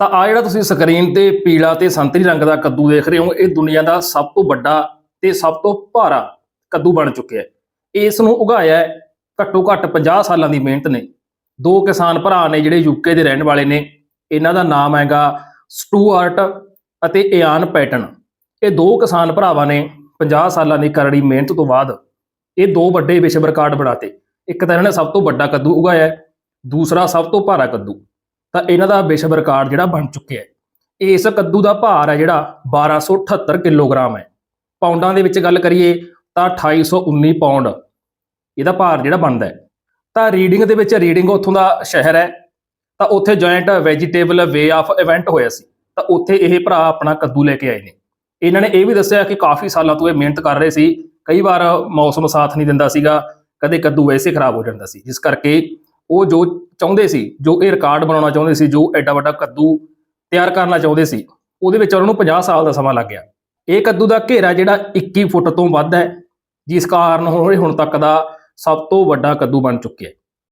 ਤਾਂ ਆ ਜਿਹੜਾ ਤੁਸੀਂ ਸਕਰੀਨ ਤੇ ਪੀਲਾ ਤੇ ਸੰਤਰੀ ਰੰਗ ਦਾ ਕੱਦੂ ਦੇਖ ਰਹੇ ਹੋ, ਇਹ ਦੁਨੀਆ ਦਾ ਸਭ ਤੋਂ ਵੱਡਾ ਤੇ ਸਭ ਤੋਂ ਭਾਰਾ ਕੱਦੂ ਬਣ ਚੁੱਕਿਆ ਹੈ। ਇਸ ਨੂੰ ਉਗਾਇਆ ਘੱਟੋ ਘੱਟ 50 ਸਾਲਾਂ ਦੀ ਮਿਹਨਤ ਨੇ। ਦੋ ਕਿਸਾਨ ਭਰਾ ਨੇ ਜਿਹੜੇ ਯੂਕੇ ਦੇ ਰਹਿਣ ਵਾਲੇ ਨੇ, ਇਹਨਾਂ ਦਾ ਨਾਮ ਹੈਗਾ ਸਟੂਅਰਟ ਅਤੇ ਇਆਨ ਪੈਟਨ। ਇਹ ਦੋ ਕਿਸਾਨ ਭਰਾਵਾਂ ਨੇ 50 ਸਾਲਾਂ ਦੀ ਕਰੜੀ ਮਿਹਨਤ ਤੋਂ ਬਾਅਦ ਇਹ ਦੋ ਵੱਡੇ ਵਿਸ਼ਵ ਰਿਕਾਰਡ ਬਣਾਤੇ। ਇੱਕ ਤਾਂ ਇਹਨਾਂ ਨੇ ਸਭ ਤੋਂ ਵੱਡਾ ਕੱਦੂ ਉਗਾਇਆ ਦੂਸਰਾ ਸਭ ਤੋਂ ਭਾਰਾ ਕੱਦੂ। ਤਾਂ ਇਹਨਾਂ ਦਾ ਵਿਸ਼ਵ ਰਿਕਾਰਡ ਜਿਹੜਾ ਬਣ ਚੁੱਕਿਆ ਹੈ। ਇਸ ਕੱਦੂ ਦਾ ਭਾਰ ਹੈ ਜਿਹੜਾ 1278 ਕਿਲੋਗ੍ਰਾਮ ਹੈ। ਪਾਉਂਡਾਂ ਦੇ ਵਿੱਚ ਗੱਲ ਕਰੀਏ ਤਾਂ 2819 ਪਾਉਂਡ ਇਹਦਾ ਭਾਰ ਜਿਹੜਾ ਬਣਦਾ ਹੈ। ਤਾਂ ਰੀਡਿੰਗ ਦੇ ਵਿੱਚ ਰੀਡਿੰਗ ਉੱਥੋਂ ਦਾ ਸ਼ਹਿਰ ਹੈ। ਤਾਂ ਉੱਥੇ joint vegetable way of event ਹੋਇਆ ਸੀ। ਤਾਂ ਉੱਥੇ ਇਹ ਭਰਾ ਆਪਣਾ ਕੱਦੂ ਲੈ ਕੇ ਆਏ ਨੇ। ਇਹਨਾਂ ਨੇ ਇਹ ਵੀ ਦੱਸਿਆ ਕਿ ਕਾਫੀ ਸਾਲਾਂ ਤੋਂ ਇਹ ਮਿਹਨਤ ਕਰ ਰਹੇ ਸੀ। ਕਈ ਵਾਰ ਮੌਸਮ ਸਾਥ ਨਹੀਂ ਦਿੰਦਾ ਸੀਗਾ। ਕਦੇ ਕੱਦੂ ਵੈਸੇ ਖਰਾਬ ਹੋ ਜਾਂਦਾ ਸੀ। ਜਿਸ ਕਰਕੇ ਉਹ ਜੋ ਚਾਹੁੰਦੇ ਸੀ, ਜੋ ਇਹ ਰਿਕਾਰਡ ਬਣਾਉਣਾ ਚਾਹੁੰਦੇ ਸੀ, ਜੋ ਐਡਾ ਵੱਡਾ ਕੱਦੂ ਤਿਆਰ ਕਰਨਾ ਚਾਹੁੰਦੇ ਸੀ, ਉਹਦੇ ਵਿੱਚ ਉਹਨਾਂ ਨੂੰ 50 ਸਾਲ ਦਾ ਸਮਾਂ ਲੱਗ ਗਿਆ। ਇਹ ਕੱਦੂ ਦਾ ਘੇਰਾ ਜਿਹੜਾ 21 ਫੁੱਟ ਤੋਂ ਵੱਧ ਹੈ, ਜਿਸ ਕਾਰਨ ਹੁਣ ਹੁਣ ਤੱਕ ਦਾ ਸਭ ਤੋਂ ਵੱਡਾ ਕੱਦੂ ਬਣ ਚੁੱਕਿਆ ਹੈ।